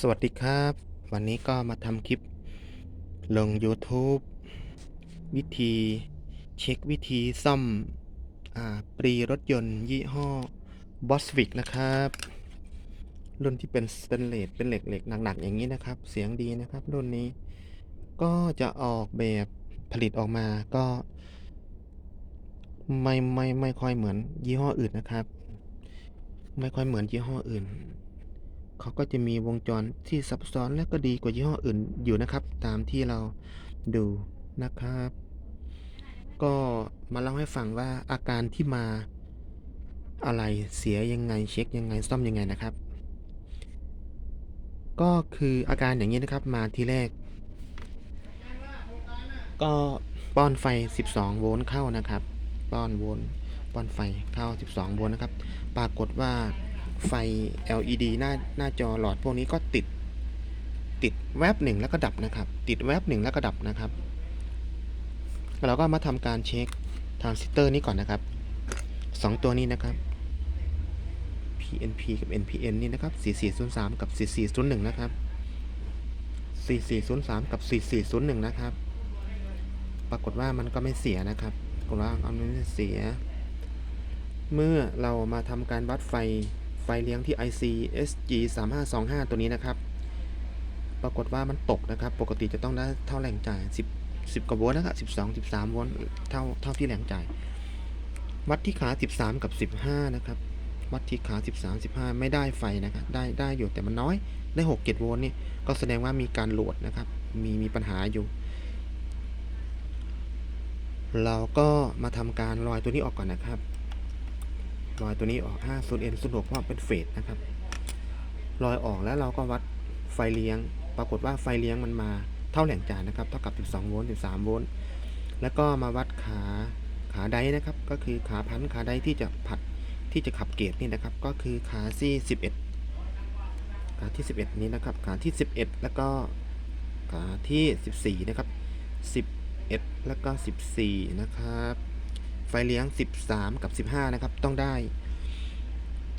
สวัสดีครับ วันนี้ก็มาทำคลิปลง YouTube วิธีเช็ควิธีซ่อมอปรีรถยนต์ยี่ห้อ Boswick นะครับ รุ่นที่เป็นสแตนเลสเป็นเหล็กเหล็กหนักๆอย่างนี้นะครับ เสียงดีนะครับ รุ่นนี้ก็จะออกแบบผลิตออกมาก็ ไม่ไม่ไม่ค่อยเหมือนยี่ห้ออื่นนะครับ ไม่ค่อยเหมือนยี่ห้ออื่น เขาก็จะมีวงจรที่ซับซ้อนและก็ดีกว่ายี่ห้ออื่นอยู่นะครับ ตามที่เราดูนะครับ ก็มาเล่าให้ฟังว่าอาการที่มาอะไรเสียยังไงเช็คยังไงซ่อมยังไงนะครับ ก็คืออาการอย่างนี้นะครับมาทีแรก ก็ป้อนไฟ 12 โวลต์เข้านะครับ ป้อนโวลต์ป้อนไฟเข้า 12 โวลต์นะครับ ปรากฏว่า ไฟ LED หน้าหน้าจอหลอดพวกนี้ก็ติด ติดแวบหนึ่งแล้วก็ดับนะครับ ติดแวบหนึ่งแล้วก็ดับนะครับ เราก็มาทำการเช็คทรานซิสเตอร์นี้ก่อนนะครับสองตัวนี้นะครับ PNP กับ NPN นี่นะครับ 4403 กับ 4401 นะครับ 4403 กับ 4401 นะครับ ปรากฏว่ามันก็ไม่เสียนะครับปรากฏว่ามันไม่เสีย เมื่อเรามาทำการวัดไฟ ไฟเลี้ยงที่ IC SG 3525ตัวนี้นะครับ ปรากฏว่ามันตกนะครับ ปกติจะต้องได้เท่าแรงจ่าย 10 10กว่าโวลต์นะครับ12 13โวลต์เท่าเท่าที่แรงจ่าย วัดที่ขา 13 กับ 15 นะครับ วัดที่ขา 13 15 ไม่ได้ไฟนะครับ ได้ได้อยู่แต่มันน้อย ได้ 6 7โวลต์นี่ ก็แสดงว่ามีการโหลดนะครับ มีมีปัญหาอยู่ เราก็มาทำการลอยตัวนี้ออกก่อนนะครับ ลอยตัวนี้ออก 50N 06เพราะเป็นเฟสนะครับลอยออกแล้วเราก็วัดไฟเลี้ยง ปรากฏว่าไฟเลี้ยงมันมาเท่าแหล่งจ่ายนะครับ เท่ากับ 12 โวลต์ 13 โวลต์ แล้วก็มาวัดขาขาไดนะครับ ก็คือขาพันขาไดที่จะผัดที่จะขับเกตนี่นะครับ ก็คือขาที่ 11 ขาที่ 11 นี้นะครับ ขาที่ 11 แล้วก็ขาที่ 14 นะครับ 11 แล้วก็ 14 นะครับ ไฟเลี้ยง 13 กับ 15 นะครับ ต้องได้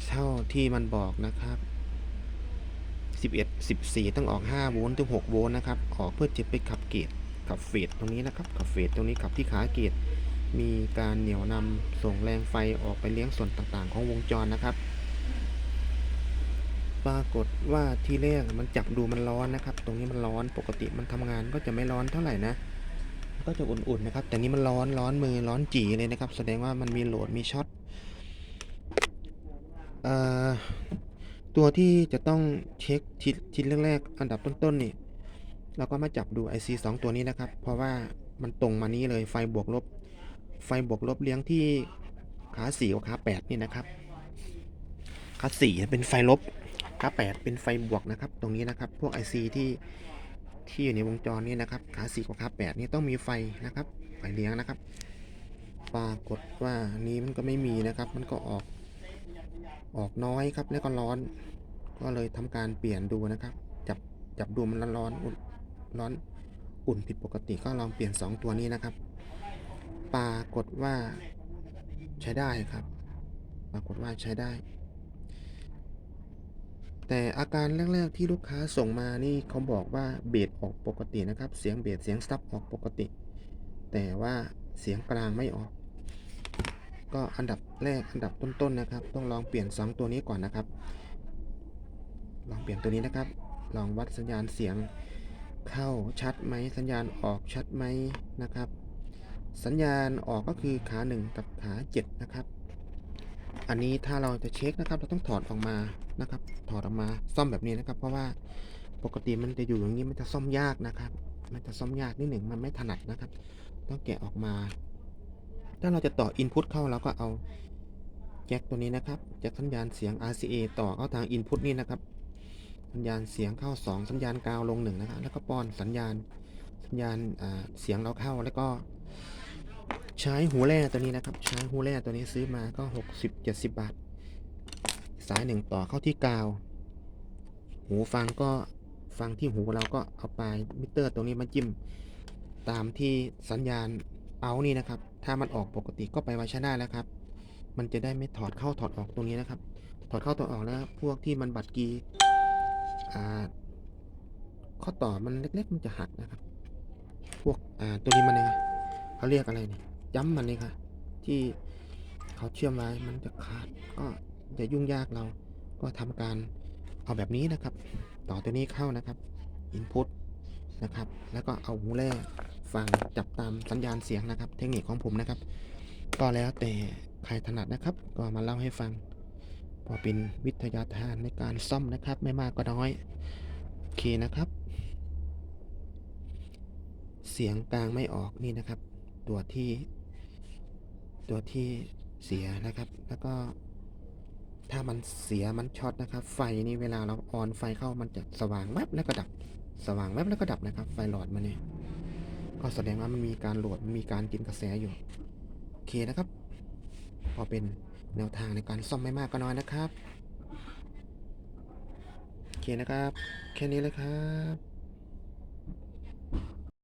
เท่าที่มันบอกนะครับ 11 14 ต้องออก 5 โวลต์ถึง 6 โวลต์นะครับ ออกเพื่อจะไปขับเกตขับเฟสตรงนี้นะครับ ขับเฟสตรงนี้ขับที่ขาเกตมีการเหนี่ยวนำส่งแรงไฟออกไปเลี้ยงส่วนต่างๆ ของวงจรนะครับ ปรากฏว่าที่แรกมันจับดูมันร้อนนะครับ ตรงนี้มันร้อนปกติมันทำงานก็จะไม่ร้อนเท่าไหร่นะ ก็จะอุ่นๆนะครับ แต่นี้มันร้อนร้อนมือร้อนจีเลยนะครับ แสดงว่ามันมีโหลดมีช็อตอตัวที่จะต้องเช็คชิ้นชิ้นแรกๆอันดับต้นๆนี่เราก็มาจับดู IC 2 ตัวนี้นะครับ เพราะว่ามันตรงมานี้เลยไฟบวกลบ ไฟบวกลบเลี้ยงที่ขา4กับขา8นี่นะครับขา4เป็นไฟลบขา8เป็นไฟบวกนะครับ ตรงนี้นะครับ พวก IC ที่ ที่อยู่ในวงจรนี่นะครับขา4กับขา8นี่ต้องมีไฟนะครับไฟเลี้ยงนะครับ ปรากฏว่านี้มันก็ไม่มีนะครับ มันก็ออกออกน้อยครับแล้วก็ร้อน ก็เลยทำการเปลี่ยนดูนะครับ จับจับดูมันร้อนอุ่นร้อนอุ่นผิดปกติก็ลองเปลี่ยน 2 ตัวนี้นะครับ ปรากฏว่าใช้ได้ครับ ปรากฏว่าใช้ได้ แต่อาการแรก ๆ ที่ลูกค้าส่งมานี่เขาบอกว่าเบสออกปกตินะครับ เสียงเบสเสียงซับออกปกติ แต่ว่าเสียงกลางไม่ออก ก็อันดับแรกอันดับต้นๆนะครับ ต้องลองเปลี่ยน2ตัวนี้ก่อนนะครับ ลองเปลี่ยนตัวนี้นะครับ ลองวัดสัญญาณเสียงเข้าชัดไหมสัญญาณออกชัดไหมนะครับ สัญญาณออกก็คือขา 1 กับขา 7 นะครับ อันนี้ถ้าเราจะเช็คนะครับเราต้องถอดออกมานะครับ ถอดออกมาซ่อมแบบนี้นะครับ เพราะว่าปกติมันจะอยู่อย่างนี้มันจะซ่อมยากนะครับ มันจะซ่อมยากนิดหนึ่งมันไม่ถนัดนะครับ ต้องแกะออกมา ถ้าเราจะต่อ Input เข้าเราก็เอาแจ็คตัวนี้นะครับแจ็คสัญญาณเสียง RCA ต่อเข้าทาง Input นี่นะครับ สัญญาณเสียงเข้า 2 สัญญาณกาวลง1นะครับแล้วก็ป้อนสัญญาณสัญญาณเสียงเราเข้าแล้วก็ ใช้หูแร่ตัวนี้นะครับ ใช้หูแร่ตัวนี้ซื้อมาก็60 70บาท สายหนึ่งต่อเข้าที่กาว หูฟังก็ฟังที่หูเราก็เอาปลายมิเตอร์ตรงนี้มาจิ้ม ตามที่สัญญาณเอานี่นะครับ ถ้ามันออกปกติก็ไปไว้ใช้ได้แล้วครับ มันจะได้ไม่ถอดเข้าถอดออกตรงนี้นะครับ ถอดเข้าถอดออกแล้วพวกที่มันบัตรกีอ่าข้อต่อมันเล็กๆมันจะหักนะครับ พวกอ่าตัวนี้มันเองเขาเรียกอะไรเนี่ย้ำมันนี่ค่ะ ที่เขาเชื่อมไว้มันจะขาดก็จะยุ่งยากเราก็ทำการเอาแบบนี้นะครับ ต่อตัวนี้เข้านะครับ input นะครับ แล้วก็เอาหูแร่ฟังจับตามสัญญาณเสียงนะครับ เทคนิคของผมนะครับ ก็แล้วแต่ใครถนัดนะครับ ก็มาเล่าให้ฟัง พอเป็นวิทยาทานในการซ่อมนะครับ ไม่มากก็น้อย โอเคนะครับ เสียงกลางไม่ออกนี่นะครับ ตัวที่ ตัวที่เสียนะครับ แล้วก็ ถ้ามันเสียมันช็อตนะครับ ไฟนี่เวลาเราออนไฟเข้ามันจะสว่างแวบแล้วก็ดับ สว่างแวบแล้วก็ดับนะครับ ไฟหลอดมันเนี่ยก็แสดงว่ามันมีการโหลดมีการกินกระแสอยู่โอเคนะครับ พอเป็นแนวทางในการซ่อมไม่มากก็น้อยนะครับโอเคนะครับ แค่นี้เลยครับ